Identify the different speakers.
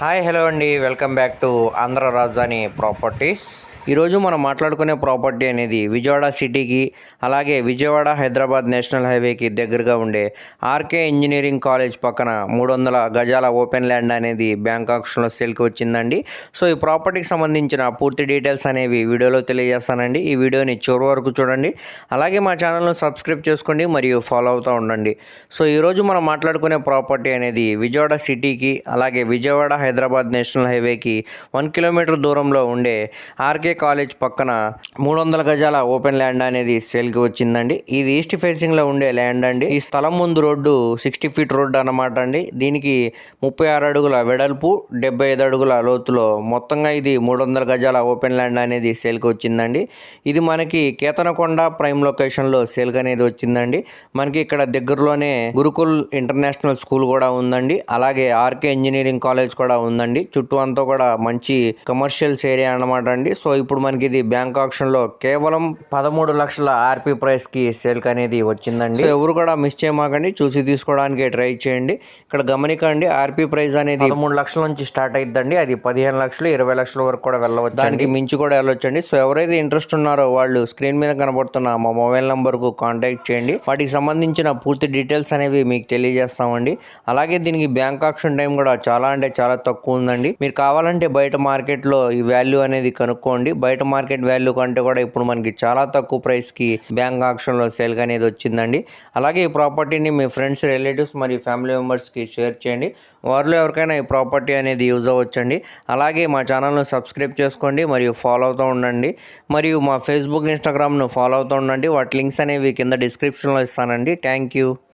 Speaker 1: Hi hello అండి. Welcome back to Andhra Rajadhani properties. ఈరోజు మనం మాట్లాడుకునే ప్రాపర్టీ అనేది విజయవాడ సిటీకి అలాగే విజయవాడ హైదరాబాద్ నేషనల్ హైవేకి దగ్గరగా ఉండే ఆర్కే ఇంజనీరింగ్ కాలేజ్ పక్కన మూడు వందల గజాల ఓపెన్ ల్యాండ్ అనేది బ్యాంక్ ఆక్షన్లో సేల్కి వచ్చిందండి. సో ఈ ప్రాపర్టీకి సంబంధించిన పూర్తి డీటెయిల్స్ అనేవి వీడియోలో తెలియజేస్తానండి. ఈ వీడియోని చివరి వరకు చూడండి. అలాగే మా ఛానల్ను సబ్స్క్రైబ్ చేసుకోండి మరియు ఫాలో అవుతూ ఉండండి. సో ఈరోజు మనం మాట్లాడుకునే ప్రాపర్టీ అనేది విజయవాడ సిటీకి అలాగే విజయవాడ హైదరాబాద్ నేషనల్ హైవేకి వన్ కిలోమీటర్ దూరంలో ఉండే ఆర్కే కాలేజ్ పక్కన మూడు వందల గజాల ఓపెన్ ల్యాండ్ అనేది సేల్కి వచ్చిందండి. ఇది ఈస్ట్ ఫేసింగ్లో ఉండే ల్యాండ్ అండి. ఈ స్థలం ముందు రోడ్డు సిక్స్టీ ఫీట్ రోడ్డు అన్నమాట అండి. దీనికి ముప్పై ఆరు అడుగుల వెడల్పు డెబ్బై ఐదు అడుగుల లోతులో మొత్తంగా ఇది మూడు వందల గజాల ఓపెన్ ల్యాండ్ అనేది సేల్కి వచ్చిందండి. ఇది మనకి కేతనకొండ ప్రైమ్ లొకేషన్లో సేల్కి అనేది వచ్చిందండి. మనకి ఇక్కడ దగ్గరలోనే గురుకుల్ ఇంటర్నేషనల్ స్కూల్ కూడా ఉందండి. అలాగే ఆర్కే ఇంజనీరింగ్ కాలేజ్ కూడా ఉందండి. చుట్టూ అంతా కూడా మంచి కమర్షియల్స్ ఏరియా అన్నమాట అండి. సో ఇప్పుడు మనకి ఇది బ్యాంక్ ఆప్షన్లో కేవలం పదమూడు లక్షల ఆర్పి ప్రైస్కి సేల్ అనేది వచ్చిందండి. సో ఎవరు కూడా మిస్ చేయమాకండి. చూసి తీసుకోవడానికి ట్రై చేయండి. ఇక్కడ గమనికండి ఆర్పి ప్రైస్ అనేది పదమూడు లక్షల నుంచి స్టార్ట్ అయిద్దండి. అది పదిహేను లక్షలు ఇరవై లక్షల వరకు కూడా వెళ్ళవచ్చు దానికి మించి కూడా వెళ్ళొచ్చండి. సో ఎవరైతే ఇంట్రెస్ట్ ఉన్నారో వాళ్ళు స్క్రీన్ మీద కనబడుతున్న మా మొబైల్ నంబర్కు కాంటాక్ట్ చేయండి. వాటికి సంబంధించిన పూర్తి డీటెయిల్స్ అనేవి మీకు తెలియజేస్తామండి. అలాగే దీనికి బ్యాంక్ ఆప్షన్ టైం కూడా చాలా అంటే చాలా తక్కువ ఉందండి. మీరు కావాలంటే బయట మార్కెట్లో ఈ వాల్యూ అనేది కనుక్కోండి. బయట మార్కెట్ వాల్యూ కంటే కూడా ఇప్పుడు మనకి చాలా తక్కువ ప్రైస్కి బ్యాంక్ ఆక్షన్లో సేల్ అనేది వచ్చిందండి. అలాగే ఈ ప్రాపర్టీని మీ ఫ్రెండ్స్ రిలేటివ్స్ మరియు ఫ్యామిలీ మెంబర్స్కి షేర్ చేయండి. వారిలో ఎవరికైనా ఈ ప్రాపర్టీ అనేది యూజ్ అవ్వచ్చండి. అలాగే మా ఛానల్ను సబ్స్క్రైబ్ చేసుకోండి మరియు ఫాలో అవుతూ ఉండండి. మరియు మా ఫేస్బుక్ ఇన్స్టాగ్రామ్ను ఫాలో అవుతూ ఉండండి. వాటి లింక్స్ అనేవి కింద డిస్క్రిప్షన్లో ఇస్తానండి. Thank you